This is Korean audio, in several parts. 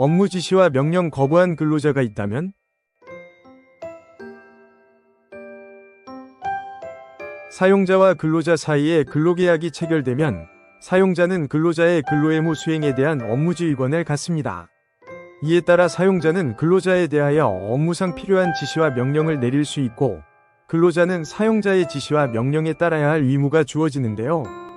업무 지시와 명령 거부한 근로자가 있다면 사용자와 근로자 사이에 근로계약이 체결되면 사용자는 근로자의 근로의무 수행에 대한 업무지휘권을 갖습니다. 이에 따라 사용자는 근로자에 대하여 업무상 필요한 지시와 명령을 내릴 수 있고 근로자는 사용자의 지시와 명령에 따라야 할 의무가 주어지는데요.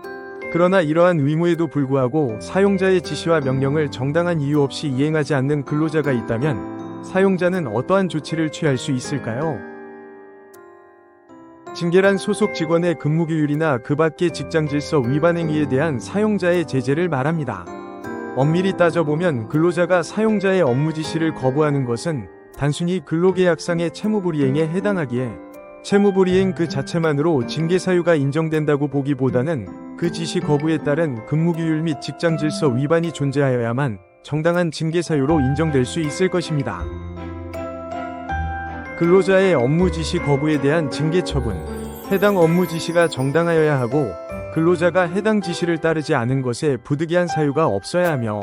그러나 이러한 의무에도 불구하고 사용자의 지시와 명령을 정당한 이유 없이 이행하지 않는 근로자가 있다면 사용자는 어떠한 조치를 취할 수 있을까요? 징계란 소속 직원의 근무규율이나 그 밖의 직장 질서 위반 행위에 대한 사용자의 제재를 말합니다. 엄밀히 따져보면 근로자가 사용자의 업무 지시를 거부하는 것은 단순히 근로계약상의 채무불이행에 해당하기에 채무불이행 그 자체만으로 징계 사유가 인정된다고 보기보다는 그 지시 거부에 따른 근무규율 및 직장 질서 위반이 존재하여야만 정당한 징계 사유로 인정될 수 있을 것입니다. 근로자의 업무 지시 거부에 대한 징계 처분. 해당 업무 지시가 정당하여야 하고 근로자가 해당 지시를 따르지 않은 것에 부득이한 사유가 없어야 하며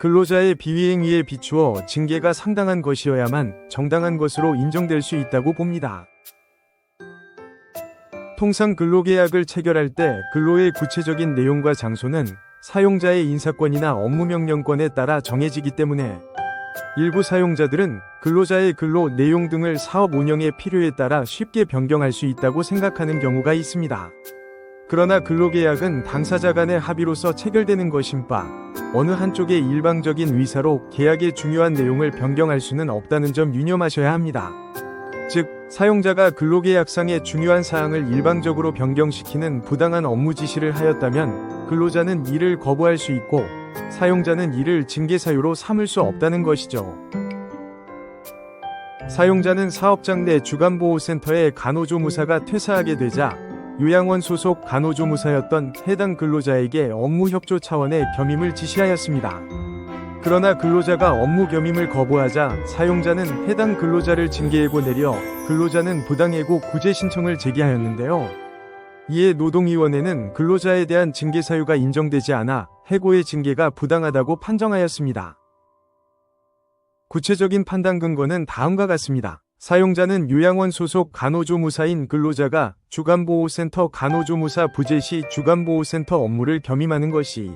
근로자의 비위행위에 비추어 징계가 상당한 것이어야만 정당한 것으로 인정될 수 있다고 봅니다. 통상 근로계약을 체결할 때 근로의 구체적인 내용과 장소는 사용자의 인사권이나 업무명령권에 따라 정해지기 때문에 일부 사용자들은 근로자의 근로 내용 등을 사업 운영의 필요에 따라 쉽게 변경할 수 있다고 생각하는 경우가 있습니다. 그러나 근로계약은 당사자 간의 합의로서 체결되는 것인 바 어느 한쪽의 일방적인 의사로 계약의 중요한 내용을 변경할 수는 없다는 점 유념하셔야 합니다. 즉, 사용자가 근로계약상의 중요한 사항을 일방적으로 변경시키는 부당한 업무 지시를 하였다면 근로자는 이를 거부할 수 있고 사용자는 이를 징계 사유로 삼을 수 없다는 것이죠. 사용자는 사업장 내 주간보호센터의 간호조무사가 퇴사하게 되자 요양원 소속 간호조무사였던 해당 근로자에게 업무 협조 차원의 겸임을 지시하였습니다. 그러나 근로자가 업무 겸임을 거부하자 사용자는 해당 근로자를 징계해고 내려 근로자는 부당해고 구제 신청을 제기하였는데요. 이에 노동위원회는 근로자에 대한 징계 사유가 인정되지 않아 해고의 징계가 부당하다고 판정하였습니다. 구체적인 판단 근거는 다음과 같습니다. 사용자는 요양원 소속 간호조무사인 근로자가 주간보호센터 간호조무사 부재 시 주간보호센터 업무를 겸임하는 것이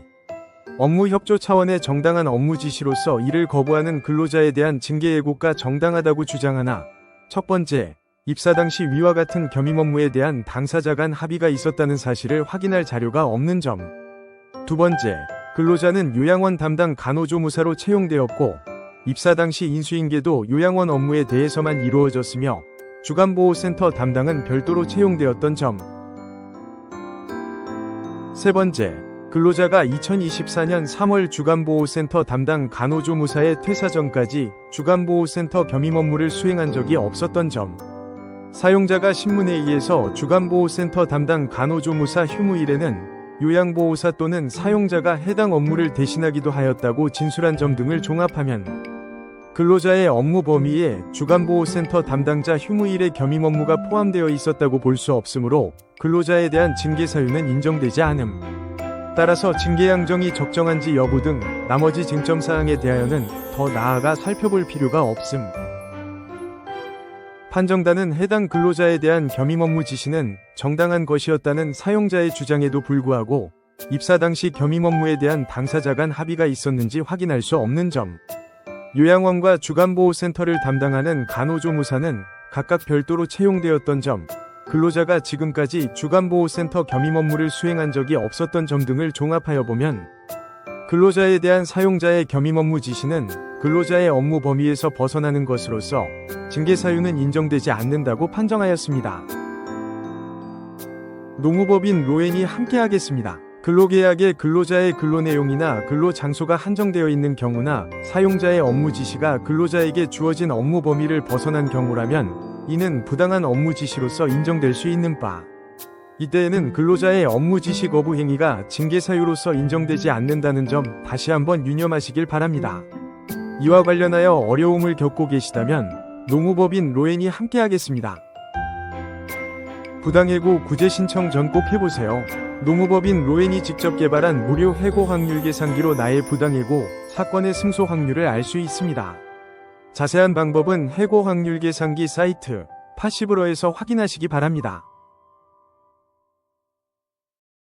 업무 협조 차원의 정당한 업무 지시로서 이를 거부하는 근로자에 대한 징계 예고가 정당하다고 주장하나 첫 번째, 입사 당시 위와 같은 겸임 업무에 대한 당사자 간 합의가 있었다는 사실을 확인할 자료가 없는 점. 두 번째, 근로자는 요양원 담당 간호조무사로 채용되었고 입사 당시 인수인계도 요양원 업무에 대해서만 이루어졌으며 주간보호센터 담당은 별도로 채용되었던 점. 세 번째, 근로자가 2024년 3월 주간보호센터 담당 간호조무사의 퇴사 전까지 주간보호센터 겸임 업무를 수행한 적이 없었던 점. 사용자가 신문에 의해서 주간보호센터 담당 간호조무사 휴무일에는 요양보호사 또는 사용자가 해당 업무를 대신하기도 하였다고 진술한 점 등을 종합하면 근로자의 업무 범위에 주간보호센터 담당자 휴무일의 겸임 업무가 포함되어 있었다고 볼 수 없으므로 근로자에 대한 징계 사유는 인정되지 않음. 따라서 징계 양정이 적정한지 여부 등 나머지 쟁점 사항에 대하여는 더 나아가 살펴볼 필요가 없음. 판정단은 해당 근로자에 대한 겸임 업무 지시는 정당한 것이었다는 사용자의 주장에도 불구하고 입사 당시 겸임 업무에 대한 당사자 간 합의가 있었는지 확인할 수 없는 점. 요양원과 주간보호센터를 담당하는 간호조무사는 각각 별도로 채용되었던 점, 근로자가 지금까지 주간보호센터 겸임 업무를 수행한 적이 없었던 점 등을 종합하여 보면 근로자에 대한 사용자의 겸임 업무 지시는 근로자의 업무 범위에서 벗어나는 것으로서 징계 사유는 인정되지 않는다고 판정하였습니다. 농우법인 로엔이 함께하겠습니다. 근로계약의 근로자의 근로 내용이나 근로 장소가 한정되어 있는 경우나 사용자의 업무 지시가 근로자에게 주어진 업무 범위를 벗어난 경우라면 이는 부당한 업무 지시로서 인정될 수 있는 바. 이때에는 근로자의 업무 지시 거부 행위가 징계 사유로서 인정되지 않는다는 점 다시 한번 유념하시길 바랍니다. 이와 관련하여 어려움을 겪고 계시다면 농우법인 로엔이 함께하겠습니다. 부당해고 구제 신청 전 꼭 해보세요. 노무법인 로엔이 직접 개발한 무료 해고 확률 계산기로 나의 부당해고 사건의 승소 확률을 알 수 있습니다. 자세한 방법은 해고 확률 계산기 사이트 파시브로에서 확인하시기 바랍니다.